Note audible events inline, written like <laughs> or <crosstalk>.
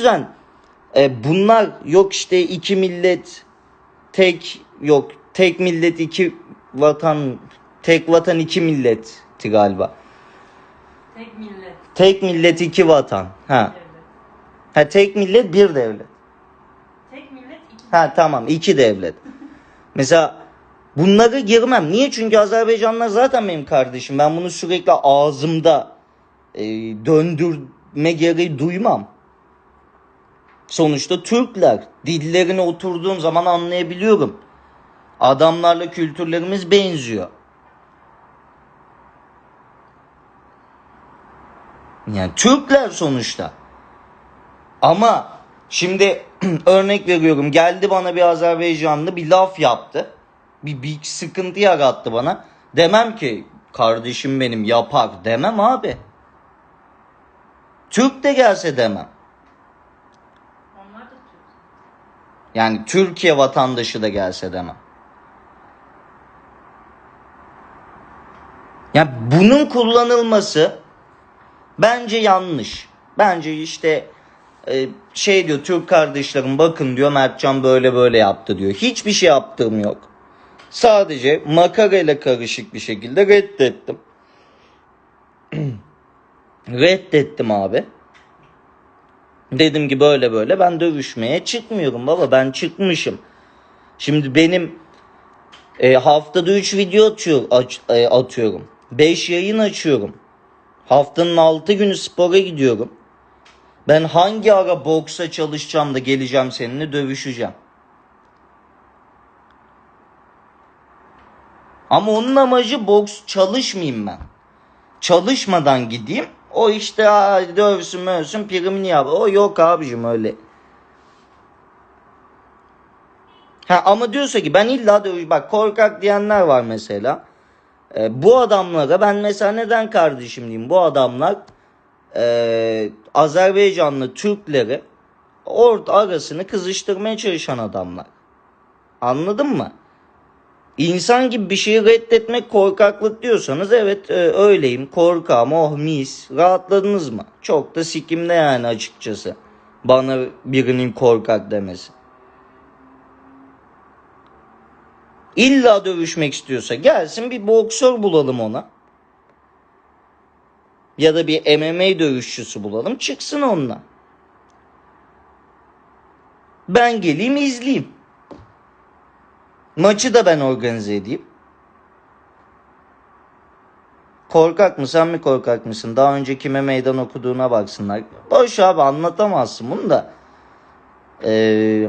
yüzden e, bunlar yok işte iki millet tek yok tek millet iki vatan tek vatan iki milletti galiba. Tek millet. Tek millet iki vatan. Ha. Devlet. Ha tek millet bir devlet. Tek millet iki Ha tamam iki devlet. <laughs> Mesela bunları girmem. Niye? Çünkü Azerbaycanlılar zaten benim kardeşim. Ben bunu sürekli ağzımda e, döndürme gereği duymam. Sonuçta Türkler. Dillerine oturduğum zaman anlayabiliyorum. Adamlarla kültürlerimiz benziyor. Yani Türkler sonuçta. Ama şimdi <clears throat> örnek veriyorum geldi bana bir Azerbaycanlı bir laf yaptı. Bir, bir sıkıntı yarattı bana. Demem ki kardeşim benim yapar demem abi. Türk de gelse demem. Onlar da Türk. Yani Türkiye vatandaşı da gelse demem. Ya bunun kullanılması bence yanlış. Bence işte e, şey diyor Türk kardeşlerim bakın diyor Mertcan böyle böyle yaptı diyor. Hiçbir şey yaptığım yok. Sadece makarayla karışık bir şekilde reddettim. <clears throat> reddettim abi. Dedim ki böyle böyle ben dövüşmeye çıkmıyorum baba ben çıkmışım. Şimdi benim e, haftada 3 video atıyor, aç- e, atıyorum. 5 yayın açıyorum. Haftanın 6 günü spora gidiyorum. Ben hangi ara boksa çalışacağım da geleceğim seninle dövüşeceğim. Ama onun amacı boks çalışmayayım ben. Çalışmadan gideyim. O işte "Aa, dövsün mövsün primini yap. O yok abicim öyle. Ha, ama diyorsa ki ben illa dövüş... Bak korkak diyenler var mesela. E, bu adamlara ben mesela neden kardeşim diyeyim? Bu adamlar e, Azerbaycanlı Türkleri orta arasını kızıştırmaya çalışan adamlar. Anladın mı? İnsan gibi bir şeyi reddetmek korkaklık diyorsanız evet e, öyleyim korkağım oh mis rahatladınız mı? Çok da sikimde yani açıkçası bana birinin korkak demesi. İlla dövüşmek istiyorsa gelsin bir boksör bulalım ona. Ya da bir MMA dövüşçüsü bulalım çıksın onunla. Ben geleyim izleyeyim. Maçı da ben organize edeyim. Korkak mı mi korkak mısın? Daha önce kime meydan okuduğuna baksınlar. Boş abi anlatamazsın bunu da. Ee,